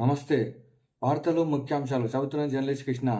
నమస్తే. వార్తలు ముఖ్యాంశాలు చదువుతున్న జర్నలిస్ట్ కృష్ణ.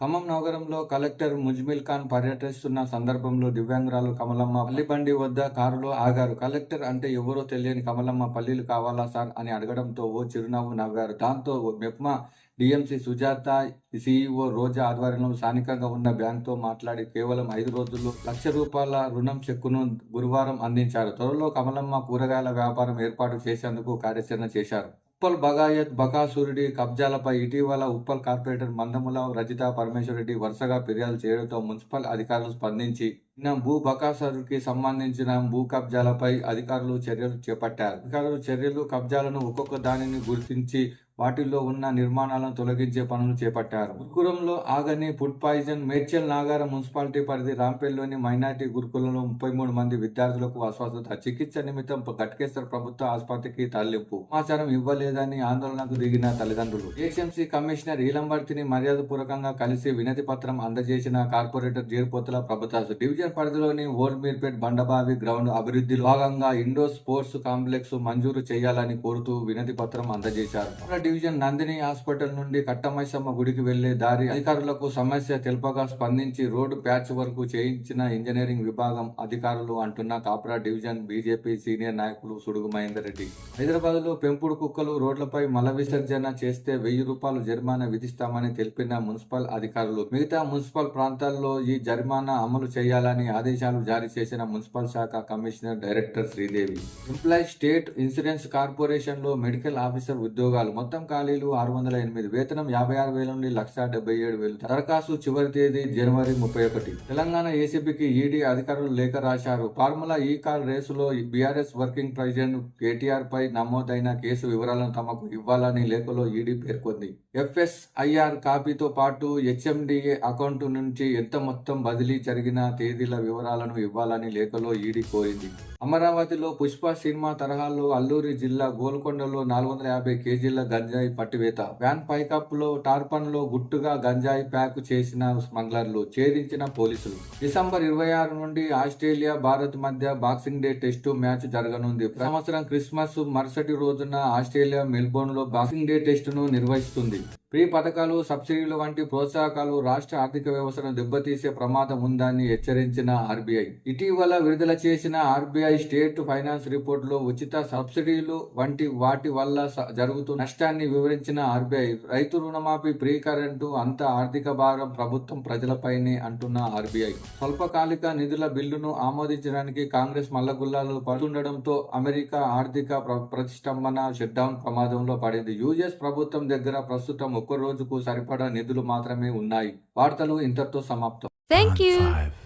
ఖమ్మం నగరంలో కలెక్టర్ ముజ్మిల్ ఖాన్ పర్యటిస్తున్న సందర్భంలో దివ్యాంగురాలు కమలమ్మ పల్లిబండి వద్ద కారులో ఆగారు. కలెక్టర్ అంటే ఎవరో తెలియని కమలమ్మ పల్లీలు కావాలా సార్ అని అడగడంతో ఓ చిరునవ్వు నవ్వారు. దాంతో మెప్మా డిఎంసి సుజాత సిఇఓ రోజా ఆధ్వర్యంలో స్థానికంగా ఉన్న బ్యాంక్తో మాట్లాడి కేవలం ఐదు రోజుల్లో లక్ష రూపాయల రుణం చెక్కును గురువారం అందించారు. త్వరలో కమలమ్మ కూరగాయల వ్యాపారం ఏర్పాటు చేసేందుకు కార్యాచరణ చేశారు. ఉప్పల్ బగాయత్ బకాసూరుడి కబ్జాలపై ఇటీవల ఉప్పల్ కార్పొరేటర్ మందముల రజిత పరమేశ్వరరెడ్డి వరుసగా ఫిర్యాదు చేయడంతో మున్సిపల్ అధికారులు స్పందించి నిన్న భూ బకాసరుకి సంబంధించిన భూ కబ్జాలపై అధికారులు చర్యలు చేపట్టారు. అధికారులు చర్యలు కబ్జాలను ఒక్కొక్క దానిని గుర్తించి వాటిల్లో ఉన్న నిర్మాణాలను తొలగించే పనులు చేపట్టారు. గురుకులంలో ఆగని food poison Medchal Nagaram municipality పరిధి రాంపేల్లోని మైనార్టీ గురుకులంలో ముప్పై మూడు మంది విద్యార్థులకు అస్వస్థత చికిత్స నిమిత్తం గట్కేశ్వర ప్రభుత్వ ఆసుపత్రికి తరలింపు. సమాచారం ఇవ్వలేదని ఆందోళనకు దిగిన తల్లిదండ్రులు. ఏసీఎంసీ కమిషనర్ ఈలంబర్తిని మర్యాదపూర్వకంగా కలిసి వినతి పత్రం అందజేసిన కార్పొరేటర్ జీర్పోతుల ప్రభుత్వ డివిజన్ పరిధిలోని ఓల్డ్ మీర్పేట్ బండబావి గ్రౌండ్ అభివృద్ధి భాగంగా ఇండోర్ స్పోర్ట్స్ కాంప్లెక్స్ మంజూరు చేయాలని కోరుతూ వినతి పత్రం అందజేశారు. డివిజన్ నందిని హాస్పిటల్ నుండి కట్టమైసమ్మ గుడికి వెళ్ళే దారి అధికారులకు సమస్య తెలపగా స్పందించి రోడ్డు ప్యాచ్ వరకు చేయించిన ఇంజనీరింగ్ విభాగం అధికారులు అంటున్న కాప్రా డివిజన్ బీజేపీ సీనియర్ నాయకులు సుడుగు మహేందర్ రెడ్డి. హైదరాబాద్లో పెంపుడు కుక్కలు రోడ్లపై మల విసర్జన చేస్తే వెయ్యి రూపాయలు జరిమానా విధిస్తామని తెలిపిన మున్సిపల్ అధికారులు. మిగతా మున్సిపల్ ప్రాంతాల్లో ఈ జరిమానా అమలు చేయాలని ఆదేశాలు జారీ చేసిన మున్సిపల్ శాఖ commissioner director Sridevi. Employee state insurance కార్పొరేషన్లో మెడికల్ ఆఫీసర్ ఉద్యోగాలు మొత్తం ఖాళీలు ఆరు వందల ఎనిమిది వేతనం యాభై ఆరు వేల నుండి లక్ష డెబ్బై ఏడు వేలు. దరఖాస్తు చివరి తేదీ జనవరి ముప్పై ఒకటి. తెలంగాణ ఏసీబీకి ఈడీ అధికారులు లేఖ రాశారు. ఫార్ములా ఈ కార్ రేసులో బీఆర్ఎస్ వర్కింగ్ ప్రెసిడెంట్ కేటీఆర్ పై నమోదైన కేసు వివరాలను తమకు ఇవ్వాలని లేఖలో ఈడీ పేర్కొంది. ఎఫ్ఎస్ఐఆర్ కాపీతో పాటు హెచ్ఎండిఏ అకౌంట్ నుంచి ఎంత మొత్తం బదిలీ జరిగిన తేదీ తేదీల వివరాలను ఇవ్వాలని లేఖలో ఈడీ కోరింది. అమరావతిలో పుష్ప సినిమా తరహాలో అల్లూరి జిల్లా గోల్కొండలో నాలుగు వందల యాభై కేజీల గంజాయి పట్టివేత. వ్యాన్ పైకప్పులో టార్పన్లో టార్పన్లో గుట్టుగా గంజాయి ప్యాక్ చేసిన స్మగ్లర్లు ఛేదించిన పోలీసులు. డిసెంబర్ ఇరవై ఆరు నుండి ఆస్ట్రేలియా భారత్ మధ్య బాక్సింగ్ డే టెస్టు మ్యాచ్ జరగనుంది. సంవత్సరం క్రిస్మస్ మరుసటి రోజున ఆస్ట్రేలియా మెల్బోర్న్లో బాక్సింగ్ డే టెస్టును నిర్వహిస్తుంది. ఫ్రీ పథకాలు సబ్సిడీలు వంటి ప్రోత్సాహకాలు రాష్ట్ర ఆర్థిక వ్యవస్థను దెబ్బతీసే ప్రమాదం ఉందని హెచ్చరించిన ఆర్బీఐ. ఇటీవల విడుదల చేసిన ఆర్బీఐ స్టేట్ ఫైనాన్స్ రిపోర్టులో ఉచిత సబ్సిడీలు వంటి వాటి వల్ల జరుగుతున్న నష్టాన్ని వివరించిన ఆర్బీఐ రైతు రుణమాఫీ ప్రీ కరెంటు అంత ఆర్థిక భారం ప్రభుత్వం ప్రజలపైనే అంటున్న ఆర్బీఐ. స్వల్పకాలిక నిధుల బిల్లును ఆమోదించడానికి కాంగ్రెస్ మల్లగుల్లాలు పడుతుండటంతో అమెరికా ఆర్థిక ప్ర- ప్రతిష్టంభన షట్డౌన్ ప్రమాదంలో పడింది. యూఎస్ ప్రభుత్వం దగ్గర ప్రస్తుతం ఒక్క రోజుకు సరిపడా నిధులు మాత్రమే ఉన్నాయి వార్తలు ఇంతటితో సమాప్తం you. Five.